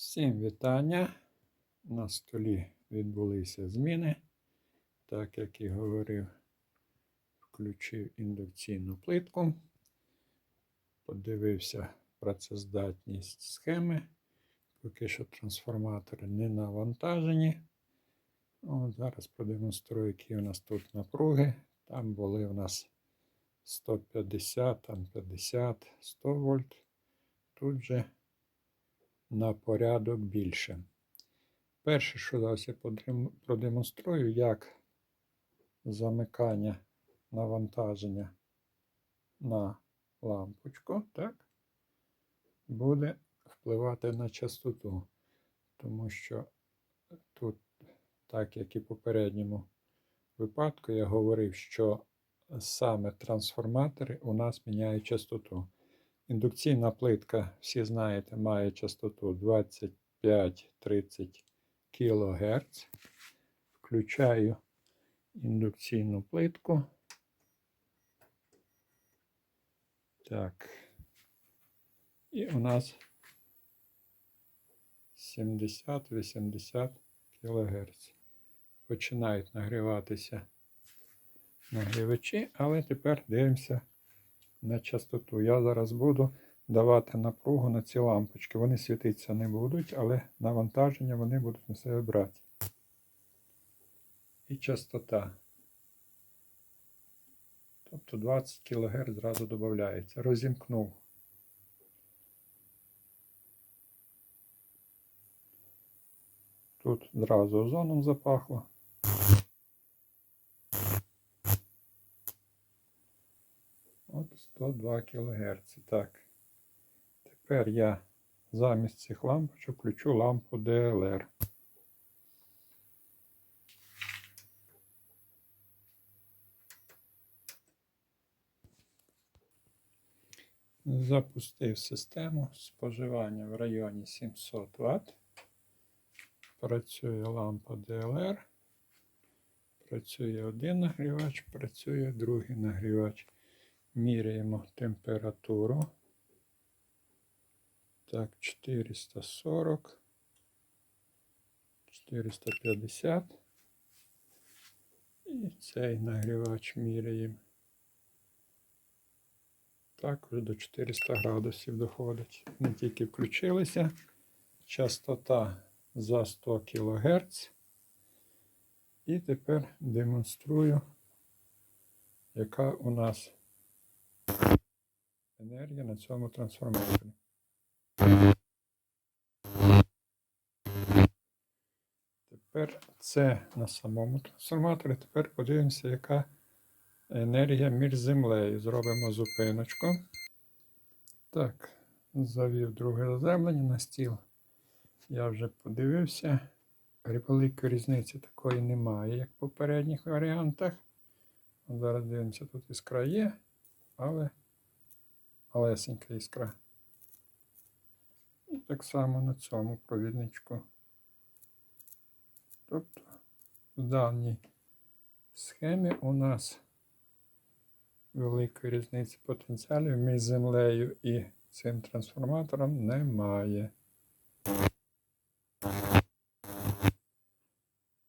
Всім вітання. На столі відбулися зміни. Так як і говорив, включив індукційну плитку, подивився працездатність схеми. Поки що трансформатори не навантажені. От зараз продемонструю, які у нас тут напруги. Там були у нас 150, там 50, 100 вольт. Тут же на порядок більше. Перше, що зараз я продемонструю, як замикання навантаження на лампочку, так, буде впливати на частоту. Тому що тут, так як і в попередньому випадку, я говорив, що саме трансформатори у нас міняють частоту. Індукційна плитка, всі знаєте, має частоту 25-30 кГц. Включаю індукційну плитку. Так. І у нас 70-80 кГц. Починають нагріватися нагрівачі, але тепер дивимося на частоту. Я зараз буду давати напругу на ці лампочки. Вони світитися не будуть, але навантаження вони будуть на себе брати. І частота. Тобто 20 кГц зразу додається. Розімкнув. Тут зразу озоном запахло. От 102 кГц. Так. Тепер я замість цих лампочок включу лампу DLR. Запустив систему споживання в районі 700 Вт. Працює лампа DLR. Працює один нагрівач, працює другий нагрівач. Міряємо температуру. Так, 440, 450. І цей нагрівач міряємо. Також до 400 градусів доходить. Не тільки включилися. Частота за 100 кГц. І тепер демонструю, яка у нас енергія на цьому трансформаторі. Тепер це на самому трансформаторі. Тепер подивимося, яка енергія між землею. Зробимо зупиночку. Так, завів друге заземлення на стіл. Я вже подивився. Великої різниці такої немає, як в попередніх варіантах. Зараз дивимося, тут іскра є, але малесенька іскра. І так само на цьому провідничку. Тобто в даній схемі у нас великої різниці потенціалів між землею і цим трансформатором немає.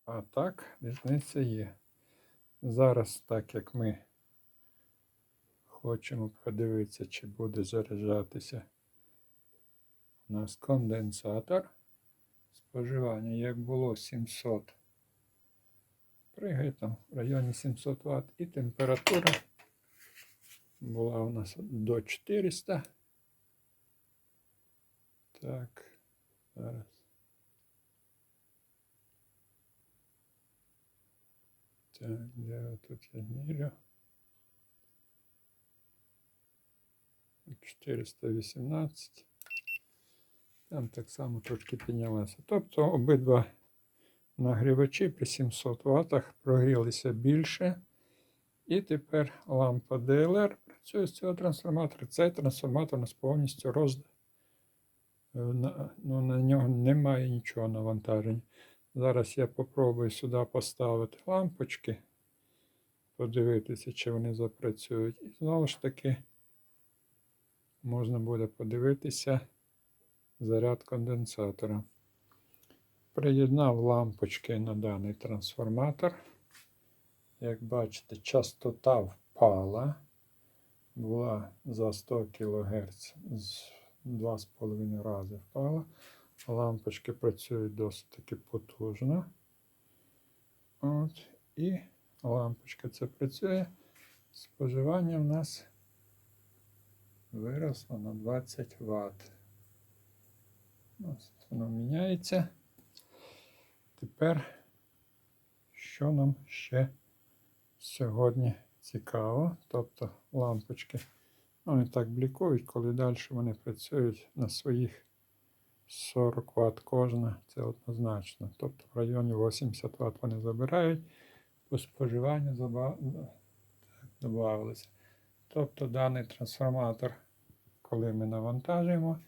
А так, різниця є. Зараз, так як ми хочемо подивитися, чи буде заряджатися у нас конденсатор. Споживання, як було 700. Пригає там в районі 700 Вт. І температура була у нас до 400. Так, зараз. Так, де тут я мірю? 418. Там так само трошки піднялося. Тобто обидва нагрівачі при 700 Вт прогрілися більше. І тепер лампа DLR працює з цього трансформатора. Цей трансформатор у нас повністю розд... на, ну, на нього немає нічого навантаження. Зараз я попробую сюди поставити лампочки, подивитися, чи вони запрацюють. І знову ж таки можна буде подивитися заряд конденсатора. Приєднав лампочки на даний трансформатор. Як бачите, частота впала. Була за 100 кГц з 2,5 рази впала. Лампочки працюють досить таки потужно. От. І лампочка це працює. Споживання в нас виросло на 20 Вт. Ось воно міняється. Тепер, що нам ще сьогодні цікаво? Тобто лампочки, вони так блікують, коли далі вони працюють на своїх 40 Вт кожна, це однозначно. Тобто в районі 80 Вт вони забирають, по споживанню додавалися. Тобто даний трансформатор, коли ми навантажуємо,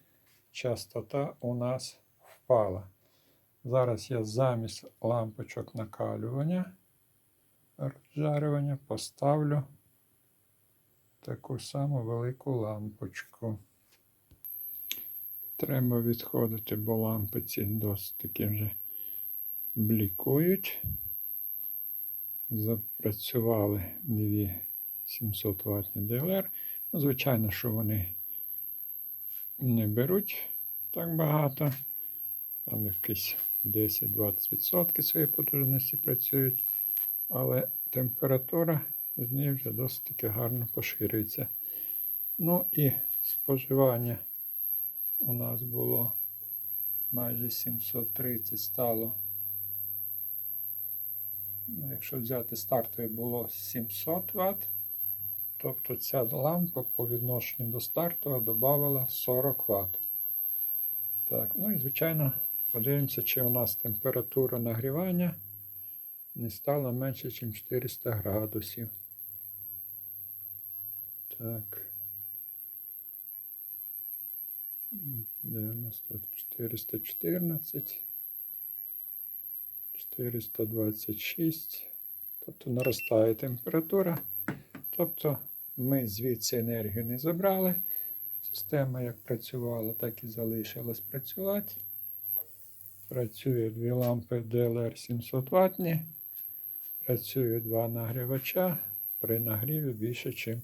частота у нас впала. Зараз я замість лампочок накалювання, розжарювання поставлю таку саму велику лампочку. Треба відходити, бо лампиці досить таки вже блікують. Запрацювали дві 700 ватні ДЛР. Ну, звичайно, що вони не беруть так багато. Там якісь 10-20% своєї потужності працюють, але температура з неї вже досить таки гарно поширюється. Ну і споживання у нас було майже 730 стало. Ну, якщо взяти стартове було 700 Вт, тобто ця лампа по відношенню до стартового додавала 40 Вт. Так, ну і звичайно, подивимося, чи у нас температура нагрівання не стала менше, ніж 400 градусів. Так. Де у нас тут 414, 426. Тобто наростає температура. Тобто ми звідси енергію не забрали. Система як працювала, так і залишилась працювати. Працює дві лампи DLR 700 ватні. Працює два нагрівача при нагріві більше, ніж.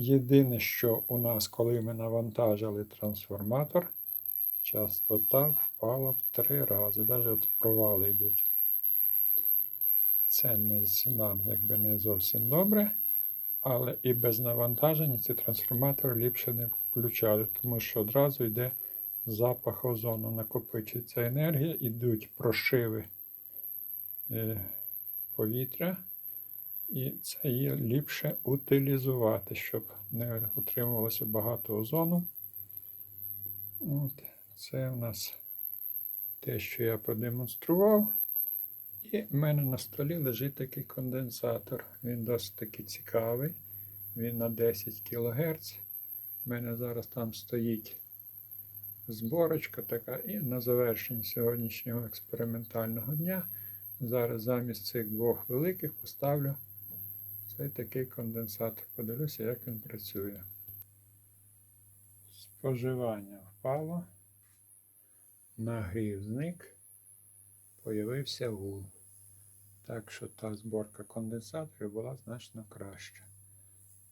Єдине, що у нас, коли ми навантажили трансформатор, частота впала в три рази. Навіть от провали йдуть. Це не нам якби не зовсім добре. Але і без навантаження ці трансформатори ліпше не включали, тому що одразу йде запах озону, накопичується енергія, йдуть прошиви е, повітря. І це її ліпше утилізувати, щоб не утримувалося багато озону. От, Це у нас те, що я продемонстрував. І в мене на столі лежить такий конденсатор. Він досить таки цікавий. Він на 10 кГц. У мене зараз там стоїть зборочка така. І на завершенні сьогоднішнього експериментального дня. Зараз замість цих двох великих поставлю цей такий конденсатор. Подивлюся, як він працює. Споживання впало. Нагрів зник. Появився гул. Так що та зборка конденсаторів була значно краща.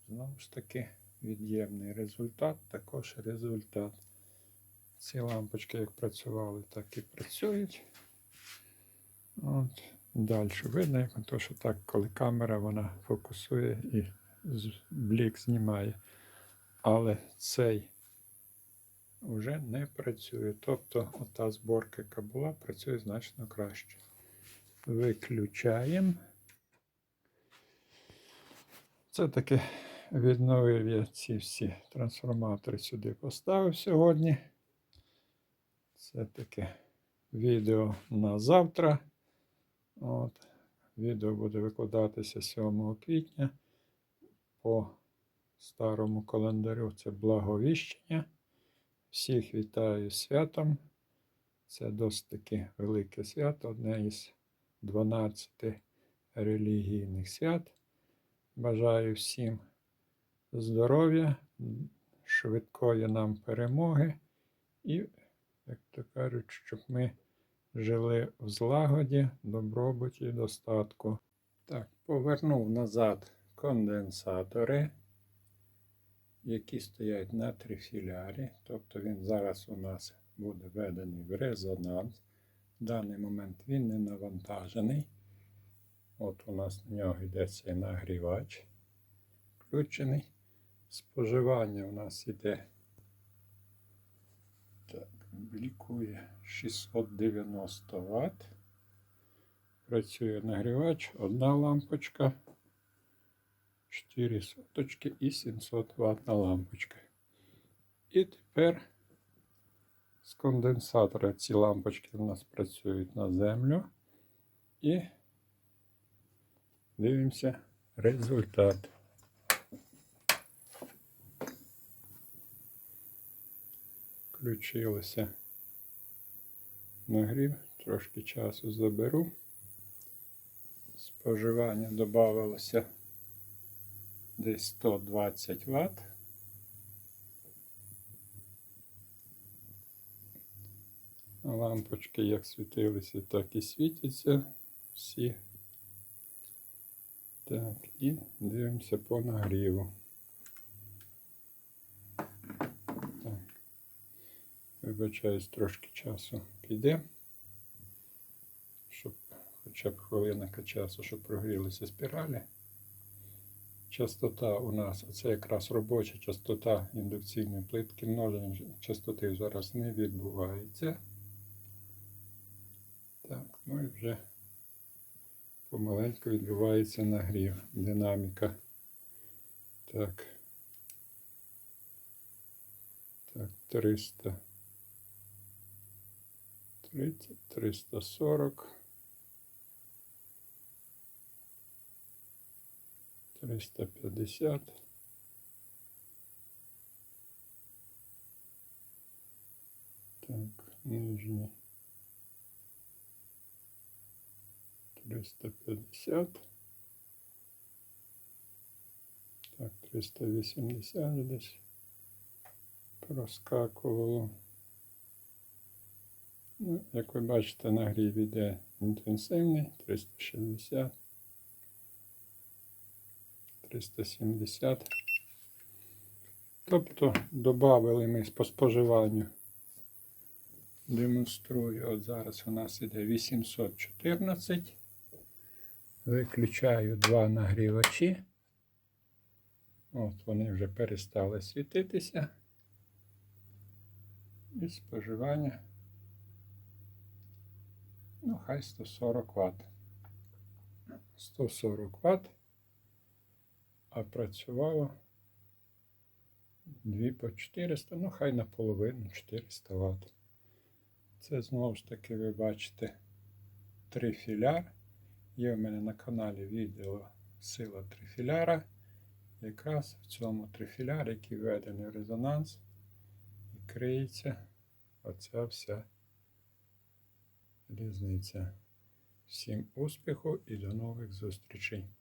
Знову ж таки, від'ємний результат, також результат. Ці лампочки як працювали, так і працюють. От. Далі видно, як то, що так, коли камера вона фокусує і блік знімає. Але цей вже не працює. Тобто ота зборка, яка була, працює значно краще. Виключаємо. Це таки відновив я ці всі трансформатори сюди поставив сьогодні. Це таке відео на завтра. От. Відео буде викладатися 7 квітня. По старому календарю це благовіщення. Всіх вітаю святом. Це досить таки велике свято, одне із 12 релігійних свят. Бажаю всім здоров'я, швидкої нам перемоги і як то кажуть, щоб ми жили в злагоді, добробуті і достатку. Так, повернув назад конденсатори, які стоять на трифілярі. Тобто він зараз у нас буде введений в резонанс. В даний момент він не навантажений. От у нас на нього йде цей нагрівач включений. Споживання у нас іде. Так, лікує 690 Вт. Працює нагрівач, одна лампочка, 4 соточки і 700 Вт лампочка. І тепер з конденсатора ці лампочки у нас працюють на землю. І дивимося результат. Включилося нагрів, трошки часу заберу. Споживання додавалося десь 120 Вт. Лампочки як світилися, так і світяться всі. Так, і дивимося по нагріву. Так. Вибачаюсь, трошки часу піде, щоб хоча б хвилинка часу, щоб прогрілися спіралі. Частота у нас, це якраз робоча частота індукційної плитки, множення частоти зараз не відбувається. Ну і вже помаленьку відбувається нагрів, динаміка. Так. Так, 300. 30, 340. 350. Так, нижній. 350. Так, 380 десь проскакувало. Ну, як ви бачите, нагрів іде інтенсивний 360, 370. Тобто додали ми по споживанню. Демонструю. От зараз у нас іде 814. Виключаю два нагрівачі. От вони вже перестали світитися. І споживання. Ну, хай 140 Вт. 140 Вт. А працювало 2 по 400, ну хай наполовину 400 Вт. Це знову ж таки ви бачите трифіляр. Є в мене на каналі відео Сила трифіляра. Якраз в цьому трифілярі, який введений в резонанс, і криється оця вся різниця. Всім успіху і до нових зустрічей!